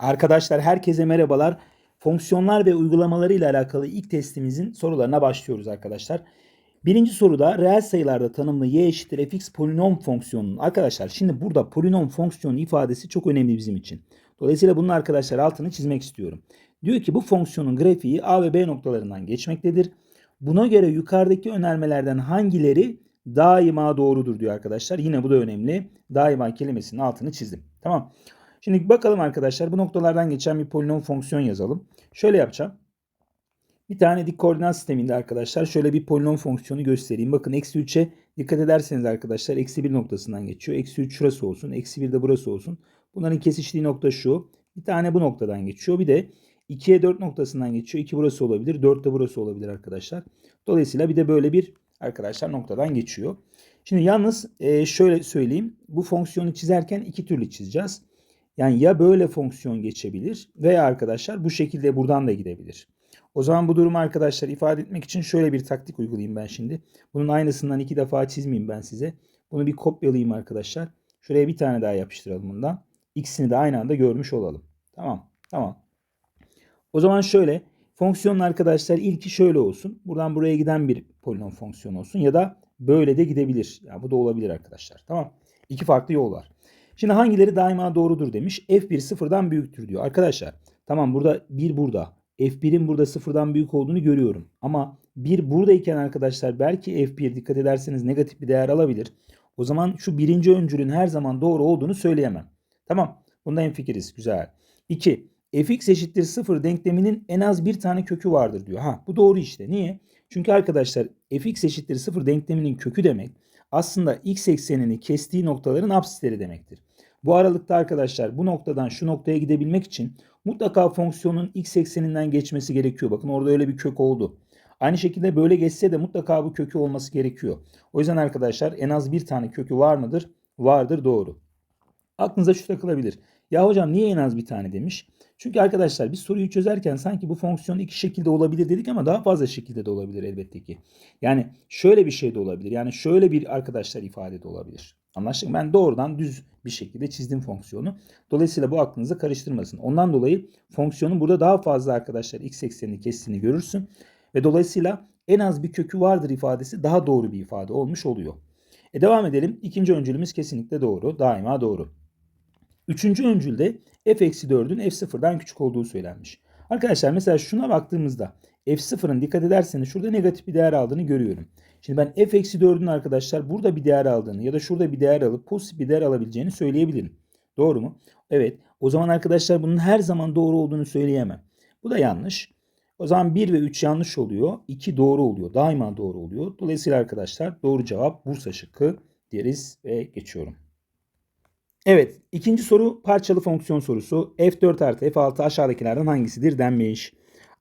Arkadaşlar herkese merhabalar. Fonksiyonlar ve uygulamaları ile alakalı ilk testimizin sorularına başlıyoruz arkadaşlar. Birinci soruda reel sayılarda tanımlı y eşittir fx polinom fonksiyonunun. Arkadaşlar şimdi burada polinom fonksiyonu ifadesi çok önemli bizim için. Dolayısıyla bunun arkadaşlar altını çizmek istiyorum. Diyor ki bu fonksiyonun grafiği a ve b noktalarından geçmektedir. Buna göre yukarıdaki önermelerden hangileri daima doğrudur diyor arkadaşlar. Yine bu da önemli. Daima kelimesinin altını çizdim. Tamam. Şimdi bakalım arkadaşlar bu noktalardan geçen bir polinom fonksiyon yazalım. Şöyle yapacağım. Bir tane dik koordinat sisteminde arkadaşlar şöyle bir polinom fonksiyonu göstereyim. Bakın eksi 3'e dikkat ederseniz arkadaşlar eksi 1 noktasından geçiyor. Eksi 3 şurası olsun. Eksi 1 de burası olsun. Bunların kesiştiği nokta şu. Bir tane bu noktadan geçiyor. Bir de 2'ye 4 noktasından geçiyor. 2 burası olabilir. 4 de burası olabilir arkadaşlar. Dolayısıyla bir de böyle bir arkadaşlar noktadan geçiyor. Şimdi yalnız şöyle söyleyeyim. Bu fonksiyonu çizerken iki türlü çizeceğiz. Yani ya böyle fonksiyon geçebilir veya arkadaşlar bu şekilde buradan da gidebilir. O zaman bu durumu arkadaşlar ifade etmek için şöyle bir taktik uygulayayım ben şimdi. Bunun aynısından iki defa çizmeyeyim ben size. Bunu bir kopyalayayım arkadaşlar. Şuraya bir tane daha yapıştıralım bundan. İkisini de aynı anda görmüş olalım. Tamam. Tamam. O zaman şöyle. Fonksiyonun arkadaşlar ilki şöyle olsun. Buradan buraya giden bir polinom fonksiyon olsun. Ya da böyle de gidebilir. Ya bu da olabilir arkadaşlar. Tamam. İki farklı yol var. Şimdi hangileri daima doğrudur demiş. F1 sıfırdan büyüktür diyor. Arkadaşlar tamam burada 1 burada. F1'in burada sıfırdan büyük olduğunu görüyorum. Ama 1 buradayken arkadaşlar belki F1 dikkat ederseniz negatif bir değer alabilir. O zaman şu birinci öncülün her zaman doğru olduğunu söyleyemem. Tamam. Bunda hemfikiriz. Güzel. 2. fx eşittir 0 denkleminin en az bir tane kökü vardır diyor. Ha bu doğru işte. Niye? Çünkü arkadaşlar fx eşittir 0 denkleminin kökü demek aslında x eksenini kestiği noktaların apsisleri demektir. Bu aralıkta arkadaşlar bu noktadan şu noktaya gidebilmek için mutlaka fonksiyonun x ekseninden geçmesi gerekiyor. Bakın orada öyle bir kök oldu. Aynı şekilde böyle geçse de mutlaka bu kökü olması gerekiyor. O yüzden arkadaşlar en az bir tane kökü var mıdır? Vardır doğru. Aklınıza şu takılabilir. Ya hocam niye en az bir tane demiş? Çünkü arkadaşlar bir soruyu çözerken sanki bu fonksiyon iki şekilde olabilir dedik ama daha fazla şekilde de olabilir elbette ki. Yani şöyle bir şey de olabilir. Yani şöyle bir arkadaşlar ifade de olabilir. Anlaştık mı? Ben doğrudan düz bir şekilde çizdim fonksiyonu. Dolayısıyla bu aklınıza karıştırmasın. Ondan dolayı fonksiyonun burada daha fazla arkadaşlar x eksenini kestiğini görürsün. Ve dolayısıyla en az bir kökü vardır ifadesi daha doğru bir ifade olmuş oluyor. E devam edelim. İkinci öncülümüz kesinlikle doğru. Daima doğru. Üçüncü öncülde f-4'ün f0'dan küçük olduğu söylenmiş. Arkadaşlar mesela şuna baktığımızda f0'ın dikkat ederseniz şurada negatif bir değer aldığını görüyorum. Şimdi ben f-4'ün arkadaşlar burada bir değer aldığını ya da şurada bir değer alıp pozitif bir değer alabileceğini söyleyebilirim. Doğru mu? Evet. O zaman arkadaşlar bunun her zaman doğru olduğunu söyleyemem. Bu da yanlış. O zaman 1 ve 3 yanlış oluyor. 2 doğru oluyor. Daima doğru oluyor. Dolayısıyla arkadaşlar doğru cevap Bursa şıkkı deriz ve geçiyorum. Evet. ikinci soru parçalı fonksiyon sorusu. F4 artı F6 aşağıdakilerden hangisidir denmiş.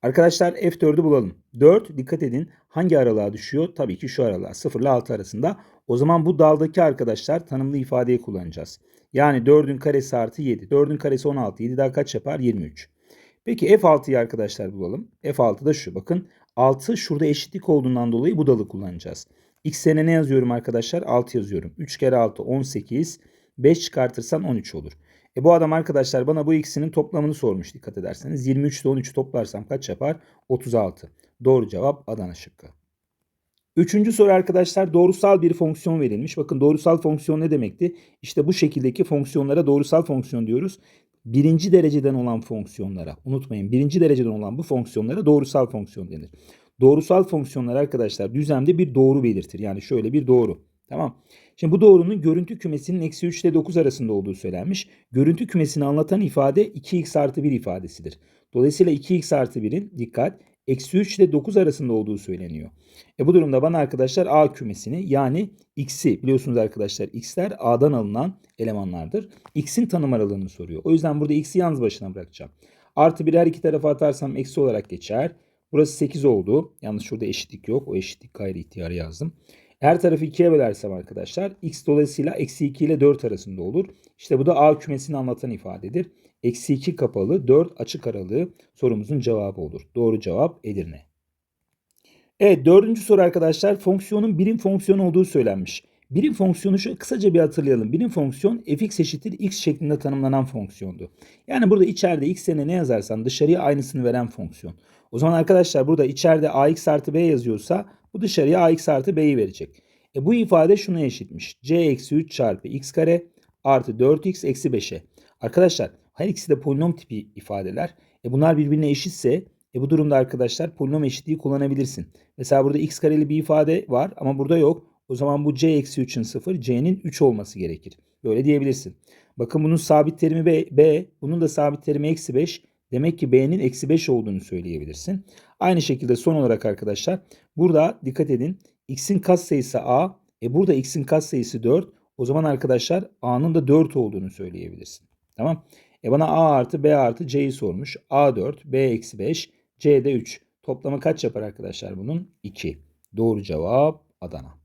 Arkadaşlar F4'ü bulalım. 4 dikkat edin hangi aralığa düşüyor? Tabii ki şu aralığa 0 ile 6 arasında. O zaman bu daldaki arkadaşlar tanımlı ifadeyi kullanacağız. Yani 4'ün karesi artı 7. 4'ün karesi 16. 7 daha kaç yapar? 23. Peki F6'yı arkadaşlar bulalım. F6 da şu bakın. 6 şurada eşitlik olduğundan dolayı bu dalı kullanacağız. X'ine ne yazıyorum arkadaşlar? 6 yazıyorum. 3 kere 6 18. 5 çıkartırsan 13 olur. E bu adam arkadaşlar bana bu ikisinin toplamını sormuş dikkat ederseniz. 23 ile 13'ü toplarsam kaç yapar? 36. Doğru cevap Adana şıkkı. Üçüncü soru arkadaşlar doğrusal bir fonksiyon verilmiş. Bakın doğrusal fonksiyon ne demekti? İşte bu şekildeki fonksiyonlara doğrusal fonksiyon diyoruz. Birinci dereceden olan fonksiyonlara unutmayın birinci dereceden olan bu fonksiyonlara doğrusal fonksiyon denir. Doğrusal fonksiyonlar arkadaşlar düzlemde bir doğru belirtir. Yani şöyle bir doğru. Tamam. Şimdi bu doğrunun görüntü kümesinin eksi 3 ile 9 arasında olduğu söylenmiş. Görüntü kümesini anlatan ifade 2x artı 1 ifadesidir. Dolayısıyla 2x artı 1'in dikkat eksi 3 ile 9 arasında olduğu söyleniyor. E bu durumda bana arkadaşlar a kümesini yani x'i biliyorsunuz arkadaşlar x'ler a'dan alınan elemanlardır. x'in tanım aralığını soruyor. O yüzden burada x'i yalnız başına bırakacağım. Artı 1 her iki tarafa atarsam eksi olarak geçer. Burası 8 oldu. Yalnız şurada eşitlik yok. O eşitlik gayri ihtiyarı yazdım. Her tarafı 2'ye bölersem arkadaşlar x dolayısıyla eksi 2 ile 4 arasında olur. İşte bu da a kümesini anlatan ifadedir. Eksi 2 kapalı 4 açık aralığı sorumuzun cevabı olur. Doğru cevap Edirne. Evet dördüncü soru arkadaşlar fonksiyonun birim fonksiyon olduğu söylenmiş. Birim fonksiyonu şu kısaca bir hatırlayalım. Birim fonksiyon fx eşittir x şeklinde tanımlanan fonksiyondu. Yani burada içeride x yerine ne yazarsan dışarıya aynısını veren fonksiyon. O zaman arkadaşlar burada içeride ax artı b yazıyorsa bu dışarıya ax artı b'yi verecek. E bu ifade şuna eşitmiş. c eksi 3 çarpı x kare artı 4x eksi 5'e. Arkadaşlar her ikisi de polinom tipi ifadeler. E bunlar birbirine eşitse e bu durumda arkadaşlar polinom eşitliği kullanabilirsin. Mesela burada x kareli bir ifade var ama burada yok. O zaman bu c eksi 3'ün 0, c'nin 3 olması gerekir. Böyle diyebilirsin. Bakın bunun sabit terimi b, b bunun da sabit terimi eksi 5. Demek ki b'nin eksi 5 olduğunu söyleyebilirsin. Aynı şekilde son olarak arkadaşlar burada dikkat edin. x'in katsayısı a, e burada x'in katsayısı 4. O zaman arkadaşlar a'nın da 4 olduğunu söyleyebilirsin. Tamam. E bana a artı b artı c'yi sormuş. a 4, b eksi 5, c de 3. Toplamı kaç yapar arkadaşlar bunun? 2. Doğru cevap Adana.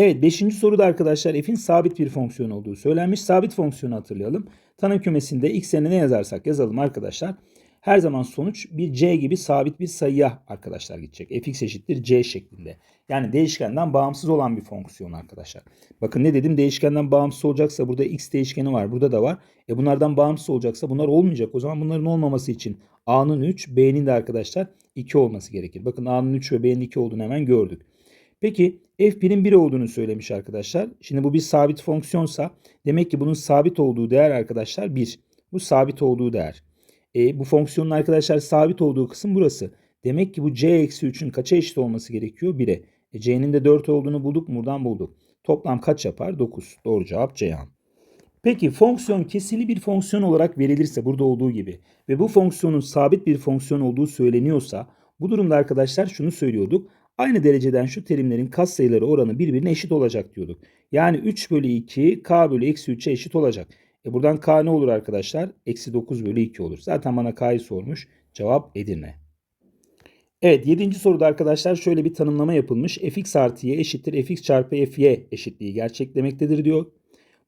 Evet 5. soruda arkadaşlar f'in sabit bir fonksiyon olduğu söylenmiş. Sabit fonksiyonu hatırlayalım. Tanım kümesinde x yerine ne yazarsak yazalım arkadaşlar. Her zaman sonuç bir c gibi sabit bir sayıya arkadaşlar gidecek. fx eşittir c şeklinde. Yani değişkenden bağımsız olan bir fonksiyon arkadaşlar. Bakın ne dedim değişkenden bağımsız olacaksa burada x değişkeni var. Burada da var. E bunlardan bağımsız olacaksa bunlar olmayacak. O zaman bunların olmaması için a'nın 3 b'nin de arkadaşlar 2 olması gerekir. Bakın a'nın 3 ve b'nin 2 olduğunu hemen gördük. Peki f1'in 1 olduğunu söylemiş arkadaşlar. Şimdi bu bir sabit fonksiyonsa demek ki bunun sabit olduğu değer arkadaşlar 1. Bu sabit olduğu değer. E, bu fonksiyonun arkadaşlar sabit olduğu kısım burası. Demek ki bu c eksi 3'ün kaça eşit olması gerekiyor? 1'e. E, c'nin de 4 olduğunu bulduk? Buradan bulduk. Toplam kaç yapar? 9. Doğru cevap Ceyhan. Peki fonksiyon kesili bir fonksiyon olarak verilirse burada olduğu gibi ve bu fonksiyonun sabit bir fonksiyon olduğu söyleniyorsa bu durumda arkadaşlar şunu söylüyorduk. Aynı dereceden şu terimlerin katsayıları oranı birbirine eşit olacak diyorduk. Yani 3 bölü 2 k bölü eksi 3'e eşit olacak. E buradan k ne olur arkadaşlar? Eksi 9 bölü 2 olur. Zaten bana k'yı sormuş. Cevap Edirne. Evet 7. soruda arkadaşlar şöyle bir tanımlama yapılmış. fx artı y eşittir fx çarpı fy eşitliği gerçeklemektedir diyor.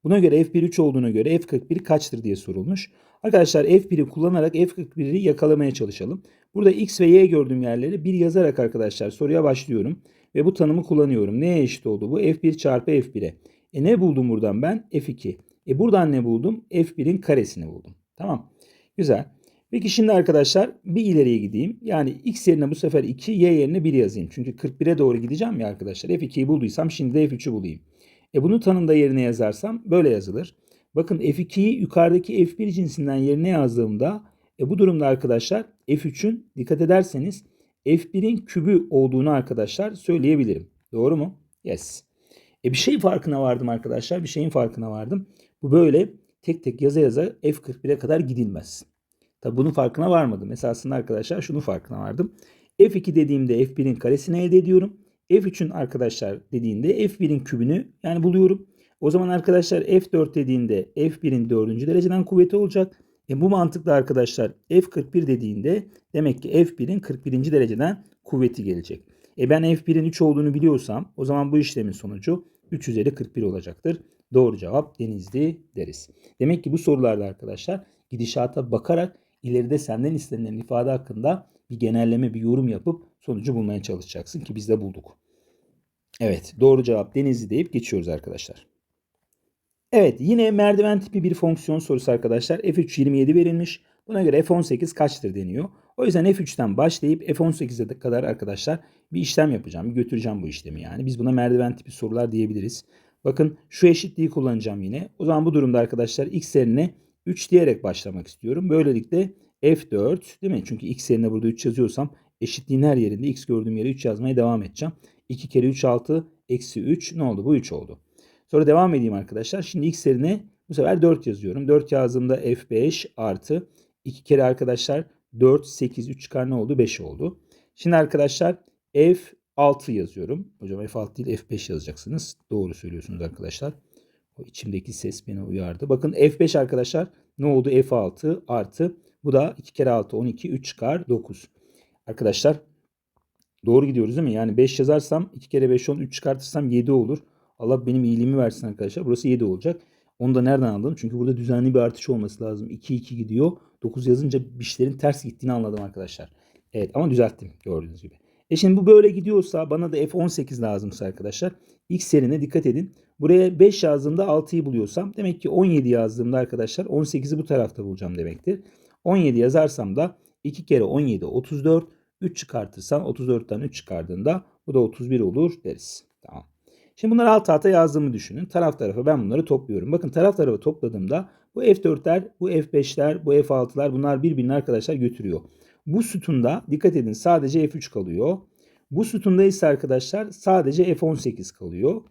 Buna göre f1 3 olduğuna göre f41 kaçtır diye sorulmuş. Arkadaşlar f1'i kullanarak f41'i yakalamaya çalışalım. Burada x ve y gördüğüm yerleri bir yazarak arkadaşlar soruya başlıyorum. Ve bu tanımı kullanıyorum. Neye eşit oldu bu? f1 çarpı f1'e. E ne buldum buradan ben? f2. E buradan ne buldum? f1'in karesini buldum. Tamam. Güzel. Peki şimdi arkadaşlar bir ileriye gideyim. Yani x yerine bu sefer 2, y yerine 1 yazayım. Çünkü 41'e doğru gideceğim ya arkadaşlar. f2'yi bulduysam şimdi de f3'ü bulayım. E bunu tanımda yerine yazarsam böyle yazılır. Bakın f2'yi yukarıdaki f1 cinsinden yerine yazdığımda e bu durumda arkadaşlar f3'ün dikkat ederseniz f1'in kübü olduğunu arkadaşlar söyleyebilirim. Doğru mu? Yes. E bir şey farkına vardım arkadaşlar. Bir şeyin farkına vardım. Bu böyle tek tek yaza yaza f41'e kadar gidilmez. Tabi bunun farkına varmadım. Esasında arkadaşlar şunu farkına vardım. f2 dediğimde f1'in karesini elde ediyorum. f3'ün arkadaşlar dediğinde f1'in kübünü yani buluyorum. O zaman arkadaşlar f4 dediğinde f1'in 4. dereceden kuvveti olacak. E bu mantıkla arkadaşlar f41 dediğinde demek ki f1'in 41. dereceden kuvveti gelecek. E ben f1'in 3 olduğunu biliyorsam o zaman bu işlemin sonucu 3 üzeri 41 olacaktır. Doğru cevap Denizli deriz. Demek ki bu sorularda arkadaşlar gidişata bakarak ileride senden istenilen ifade hakkında bir genelleme, bir yorum yapıp sonucu bulmaya çalışacaksın ki biz de bulduk. Evet doğru cevap Denizli deyip geçiyoruz arkadaşlar. Evet yine merdiven tipi bir fonksiyon sorusu arkadaşlar. f3 27 verilmiş. Buna göre f18 kaçtır deniyor. O yüzden f3'ten başlayıp f18'e kadar arkadaşlar bir işlem yapacağım. Götüreceğim bu işlemi yani. Biz buna merdiven tipi sorular diyebiliriz. Bakın şu eşitliği kullanacağım yine. O zaman bu durumda arkadaşlar x yerine 3 diyerek başlamak istiyorum. Böylelikle f4 değil mi? Çünkü x yerine burada 3 yazıyorsam eşitliğin her yerinde x gördüğüm yere 3 yazmaya devam edeceğim. 2 kere 3 6 eksi 3 ne oldu? Bu 3 oldu. Sonra devam edeyim arkadaşlar. Şimdi x yerine bu sefer 4 yazıyorum. 4 yazdığımda f5 artı 2 kere arkadaşlar 4, 8, 3 çıkar ne oldu? 5 oldu. Şimdi arkadaşlar f6 yazıyorum. Hocam f6 değil f5 yazacaksınız. Doğru söylüyorsunuz arkadaşlar. O içimdeki ses beni uyardı. Bakın f5 arkadaşlar ne oldu? f6 artı bu da 2 kere 6 12 3 çıkar 9. Arkadaşlar doğru gidiyoruz değil mi? Yani 5 yazarsam 2 kere 5 10 3 çıkartırsam 7 olur. Allah benim iyiliğimi versin arkadaşlar. Burası 7 olacak. Onu da nereden anladım? Çünkü burada düzenli bir artış olması lazım. 2 2 gidiyor. 9 yazınca işlerin ters gittiğini anladım arkadaşlar. Evet ama düzelttim gördüğünüz gibi. E şimdi bu böyle gidiyorsa bana da f18 lazımsa arkadaşlar. X yerine dikkat edin. Buraya 5 yazdığımda 6'yı buluyorsam demek ki 17 yazdığımda arkadaşlar 18'i bu tarafta bulacağım demektir. 17 yazarsam da 2 kere 17 34. 3 çıkartırsan 34'ten 3 çıkardığında bu da 31 olur deriz. Tamam. Şimdi bunları alt alta yazdığımı düşünün. Taraf tarafa ben bunları topluyorum. Bakın taraf tarafa topladığımda bu F4'ler, bu F5'ler, bu F6'lar bunlar birbirini arkadaşlar götürüyor. Bu sütunda dikkat edin sadece F3 kalıyor. Bu sütunda ise arkadaşlar sadece F18 kalıyor.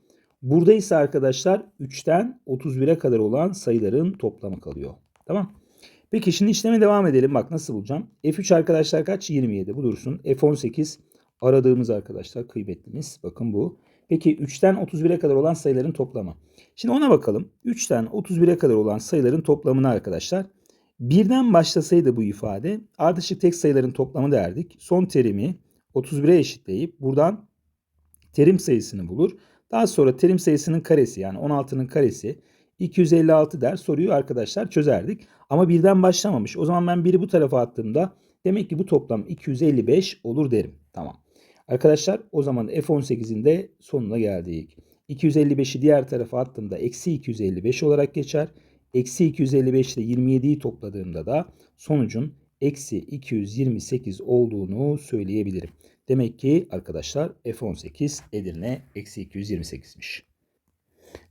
Burada ise arkadaşlar 3'ten 31'e kadar olan sayıların toplamı kalıyor. Tamam. Peki şimdi işleme devam edelim. Bak nasıl bulacağım. F3 arkadaşlar kaç? 27. Bu dursun. F18 aradığımız arkadaşlar kıymetlimiz. Bakın bu. Peki 3'ten 31'e kadar olan sayıların toplamı. Şimdi ona bakalım. 3'ten 31'e kadar olan sayıların toplamını arkadaşlar. Birden başlasaydı bu ifade ardışık tek sayıların toplamı derdik. Son terimi 31'e eşitleyip buradan terim sayısını bulur. Daha sonra terim sayısının karesi yani 16'nın karesi 256 der soruyu arkadaşlar çözerdik. Ama birden başlamamış. O zaman ben biri bu tarafa attığımda demek ki bu toplam 255 olur derim. Tamam. Arkadaşlar o zaman F18'in de sonuna geldik. 255'i diğer tarafa attığımda eksi 255 olarak geçer. Eksi 255 ile 27'yi topladığımda da sonucun eksi 228 olduğunu söyleyebilirim. Demek ki arkadaşlar F18 Edirne eksi 228'miş.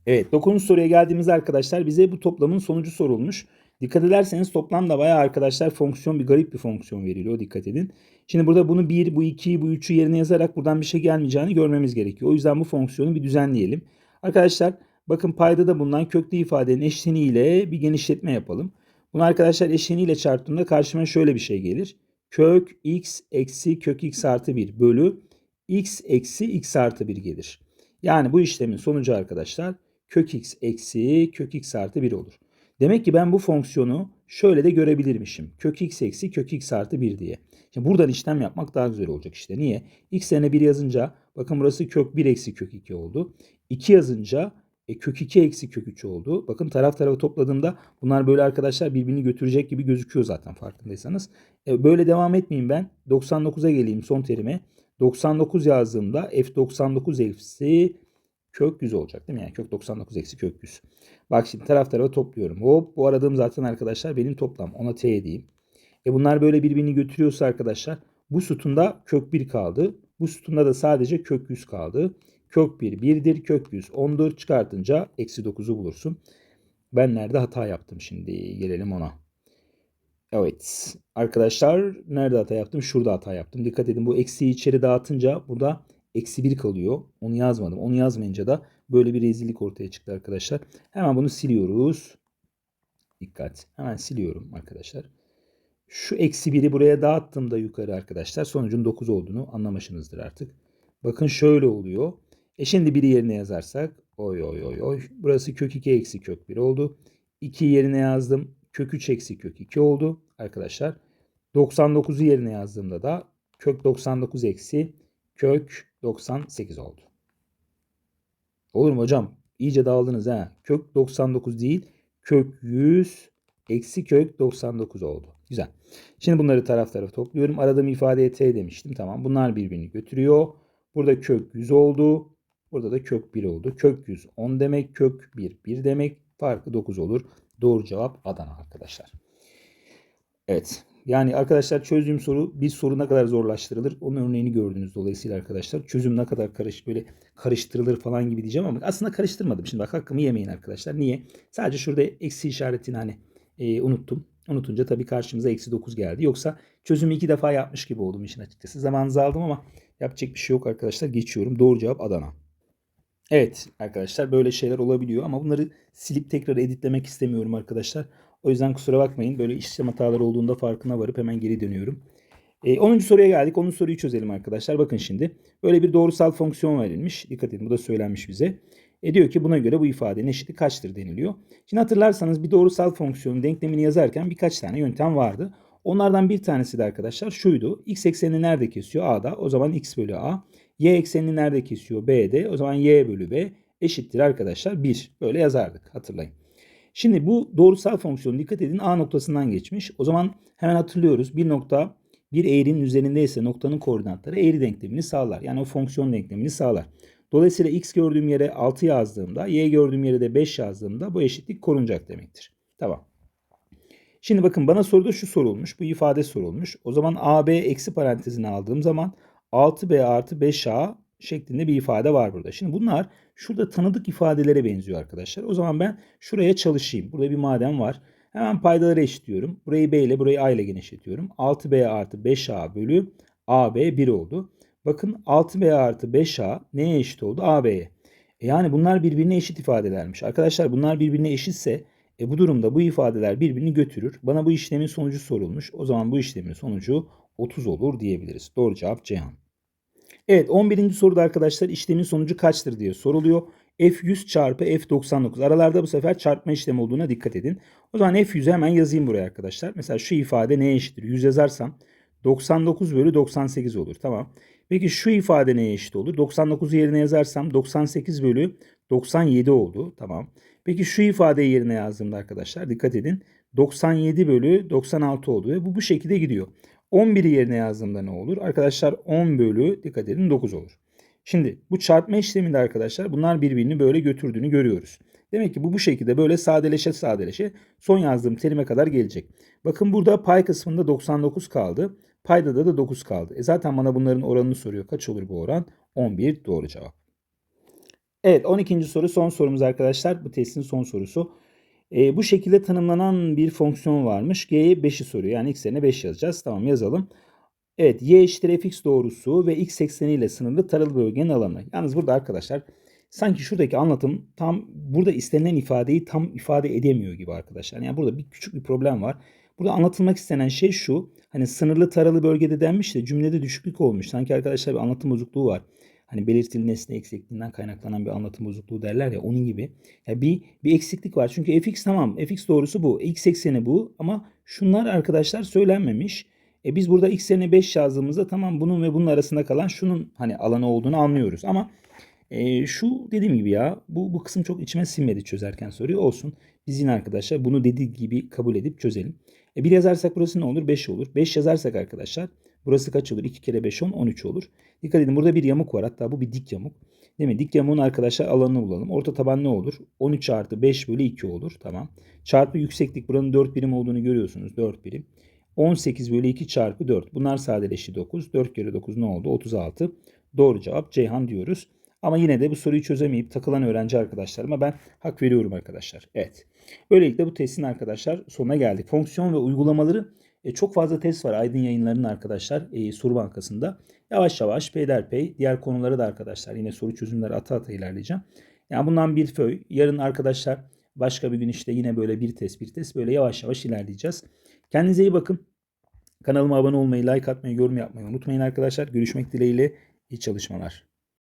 Evet 9. soruya geldiğimizde arkadaşlar bize bu toplamın sonucu sorulmuş. Dikkat ederseniz toplamda bayağı arkadaşlar fonksiyon bir garip bir fonksiyon veriliyor. Dikkat edin. Şimdi burada bunu 1, bu 2'yi, bu 3'ü yerine yazarak buradan bir şey gelmeyeceğini görmemiz gerekiyor. O yüzden bu fonksiyonu bir düzenleyelim. Arkadaşlar bakın payda da bulunan köklü ifadenin eşleniğiyle bir genişletme yapalım. Bunu arkadaşlar eşleniğiyle çarptığımda karşıma şöyle bir şey gelir. Kök x eksi kök x artı 1 bölü x eksi x artı 1 gelir. Yani bu işlemin sonucu arkadaşlar kök x eksi kök x artı 1 olur. Demek ki ben bu fonksiyonu şöyle de görebilirmişim. Kök x eksi kök x artı 1 diye. Şimdi buradan işlem yapmak daha güzel olacak işte. Niye? x yerine 1 yazınca bakın burası kök 1 eksi kök 2 oldu. 2 yazınca e, kök 2 eksi kök 3 oldu. Bakın taraf tarafa topladığımda bunlar böyle arkadaşlar birbirini götürecek gibi gözüküyor zaten farkındaysanız. E, böyle devam etmeyeyim ben. 99'a geleyim son terime. 99 yazdığımda f99 eksi kök 100 olacak değil mi? Yani kök 99 eksi kök 100. Bak şimdi taraf tarafa topluyorum. Hop bu aradığım zaten arkadaşlar benim toplam. Ona t diyeyim. E bunlar böyle birbirini götürüyorsa arkadaşlar bu sütunda kök 1 kaldı. Bu sütunda da sadece kök 100 kaldı. Kök 1 1'dir. Kök 100 10'dur. Çıkartınca eksi 9'u bulursun. Ben nerede hata yaptım şimdi? Gelelim ona. Evet. Arkadaşlar nerede hata yaptım? Şurada hata yaptım. Dikkat edin bu eksiği içeri dağıtınca burada eksi 1 kalıyor. Onu yazmadım. Onu yazmayınca da böyle bir rezillik ortaya çıktı arkadaşlar. Hemen bunu siliyoruz. Dikkat. Hemen siliyorum arkadaşlar. Şu eksi 1'i buraya dağıttığımda yukarı arkadaşlar sonucun 9 olduğunu anlamışsınızdır artık. Bakın şöyle oluyor. E şimdi biri yerine yazarsak oy oy oy oy. Burası kök 2 eksi kök 1 oldu. 2 yerine yazdım. Kök 3 eksi kök 2 oldu arkadaşlar. 99'u yerine yazdığımda da kök 99 eksi kök 98 oldu. Olur mu hocam? İyice dağıldınız ha. Kök 99 değil kök 100 eksi kök 99 oldu. Güzel. Şimdi bunları taraf tarafa topluyorum. Aradığım ifadeye t demiştim. Tamam. Bunlar birbirini götürüyor. Burada kök 100 oldu. Burada da kök 1 oldu. Kök 100 10 demek. Kök 1 1 demek. Farkı 9 olur. Doğru cevap Adana arkadaşlar. Evet. Yani arkadaşlar çözdüğüm soru bir soru ne kadar zorlaştırılır onun örneğini gördünüz dolayısıyla arkadaşlar. Çözüm ne kadar karış böyle karıştırılır falan gibi diyeceğim ama aslında karıştırmadım. Şimdi bak hakkımı yemeyin arkadaşlar. Niye? Sadece şurada eksi işaretini hani e, unuttum. Unutunca tabii karşımıza eksi 9 geldi. Yoksa çözümü iki defa yapmış gibi oldum işin açıkçası. Zamanınızı aldım ama yapacak bir şey yok arkadaşlar. Geçiyorum. Doğru cevap Adana. Evet arkadaşlar böyle şeyler olabiliyor ama bunları silip tekrar editlemek istemiyorum arkadaşlar. O yüzden kusura bakmayın. Böyle işlem hataları olduğunda farkına varıp hemen geri dönüyorum. E, 10. soruya geldik. 10. soruyu çözelim arkadaşlar. Bakın şimdi. Böyle bir doğrusal fonksiyon verilmiş. Dikkat edin bu da söylenmiş bize. E diyor ki buna göre bu ifadenin eşiti kaçtır deniliyor. Şimdi hatırlarsanız bir doğrusal fonksiyonun denklemini yazarken birkaç tane yöntem vardı. Onlardan bir tanesi de arkadaşlar şuydu. X eksenini nerede kesiyor? A'da. O zaman x bölü A. Y eksenini nerede kesiyor? B'de. O zaman y bölü B eşittir arkadaşlar 1. Böyle yazardık hatırlayın. Şimdi bu doğrusal fonksiyon dikkat edin A noktasından geçmiş. O zaman hemen hatırlıyoruz. Bir nokta bir eğrinin üzerindeyse noktanın koordinatları eğri denklemini sağlar. Yani o fonksiyon denklemini sağlar. Dolayısıyla x gördüğüm yere 6 yazdığımda, y gördüğüm yere de 5 yazdığımda bu eşitlik korunacak demektir. Tamam. Şimdi bakın bana soruda şu sorulmuş. Bu ifade sorulmuş. O zaman AB eksi parantezine aldığım zaman 6B artı 5A şeklinde bir ifade var burada. Şimdi bunlar şurada tanıdık ifadelere benziyor arkadaşlar. O zaman ben şuraya çalışayım. Burada bir madem var. Hemen paydaları eşitliyorum. Burayı B ile burayı A ile genişletiyorum. 6B artı 5A bölü AB 1 oldu. Bakın 6B artı 5A neye eşit oldu? AB'ye. E yani bunlar birbirine eşit ifadelermiş. Arkadaşlar bunlar birbirine eşitse e bu durumda bu ifadeler birbirini götürür. Bana bu işlemin sonucu sorulmuş. O zaman bu işlemin sonucu 30 olur diyebiliriz. Doğru cevap Ceyhan. Evet 11. soruda arkadaşlar işlemin sonucu kaçtır diye soruluyor. F100 çarpı F99. Aralarda bu sefer çarpma işlemi olduğuna dikkat edin. O zaman F100'ü hemen yazayım buraya arkadaşlar. Mesela şu ifade neye eşittir? 100 yazarsam 99 bölü 98 olur. Tamam. Peki şu ifade neye eşit olur? 99'u yerine yazarsam 98 bölü 97 oldu. Tamam. Peki şu ifadeyi yerine yazdığımda arkadaşlar dikkat edin. 97 bölü 96 oldu ve bu bu şekilde gidiyor. 11'i yerine yazdığımda ne olur? Arkadaşlar 10 bölü dikkat edin 9 olur. Şimdi bu çarpma işleminde arkadaşlar bunlar birbirini böyle götürdüğünü görüyoruz. Demek ki bu bu şekilde böyle sadeleşe sadeleşe son yazdığım terime kadar gelecek. Bakın burada pay kısmında 99 kaldı. Payda da 9 kaldı. E zaten bana bunların oranını soruyor. Kaç olur bu oran? 11 doğru cevap. Evet 12. soru son sorumuz arkadaşlar. Bu testin son sorusu. E, bu şekilde tanımlanan bir fonksiyon varmış. G'ye 5'i soruyor. Yani x yerine 5 yazacağız. Tamam yazalım. Evet y eşittir fx doğrusu ve x ekseniyle sınırlı taralı bölgenin alanı. Yalnız burada arkadaşlar sanki şuradaki anlatım tam burada istenilen ifadeyi tam ifade edemiyor gibi arkadaşlar. Yani burada bir küçük bir problem var. Burada anlatılmak istenen şey şu. Hani sınırlı taralı bölgede denmiş de cümlede düşüklük olmuş. Sanki arkadaşlar bir anlatım bozukluğu var. Hani belirtili nesne eksikliğinden kaynaklanan bir anlatım bozukluğu derler ya onun gibi. Ya bir bir eksiklik var. Çünkü fx tamam. fx doğrusu bu. x ekseni bu ama şunlar arkadaşlar söylenmemiş. E biz burada x yerine 5 yazdığımızda tamam bunun ve bunun arasında kalan şunun hani alanı olduğunu anlıyoruz. Ama e, şu dediğim gibi ya bu, bu kısım çok içime sinmedi çözerken soruyu olsun. Biz yine arkadaşlar bunu dediği gibi kabul edip çözelim. E 1 yazarsak burası ne olur? 5 olur. 5 yazarsak arkadaşlar burası kaç olur? 2 kere 5 10 13 olur. Dikkat edin burada bir yamuk var. Hatta bu bir dik yamuk. Değil mi? Dik yamuğun arkadaşlar alanını bulalım. Orta taban ne olur? 13 artı 5 bölü 2 olur. Tamam. Çarpı yükseklik buranın 4 birim olduğunu görüyorsunuz. 4 birim. 18 bölü 2 çarpı 4. Bunlar sadeleşti 9. 4 kere 9 ne oldu? 36. Doğru cevap Ceyhan diyoruz. Ama yine de bu soruyu çözemeyip takılan öğrenci arkadaşlarıma ben hak veriyorum arkadaşlar. Evet. Böylelikle bu testin arkadaşlar sonuna geldik. Fonksiyon ve uygulamaları e, çok fazla test var Aydın yayınlarının arkadaşlar e, soru bankasında. Yavaş yavaş peyderpey diğer konuları da arkadaşlar yine soru çözümleri ata ata ilerleyeceğim. Yani bundan bir föy. Yarın arkadaşlar başka bir gün işte yine böyle bir test bir test böyle yavaş yavaş ilerleyeceğiz. Kendinize iyi bakın. Kanalıma abone olmayı, like atmayı, yorum yapmayı unutmayın arkadaşlar. Görüşmek dileğiyle. İyi çalışmalar.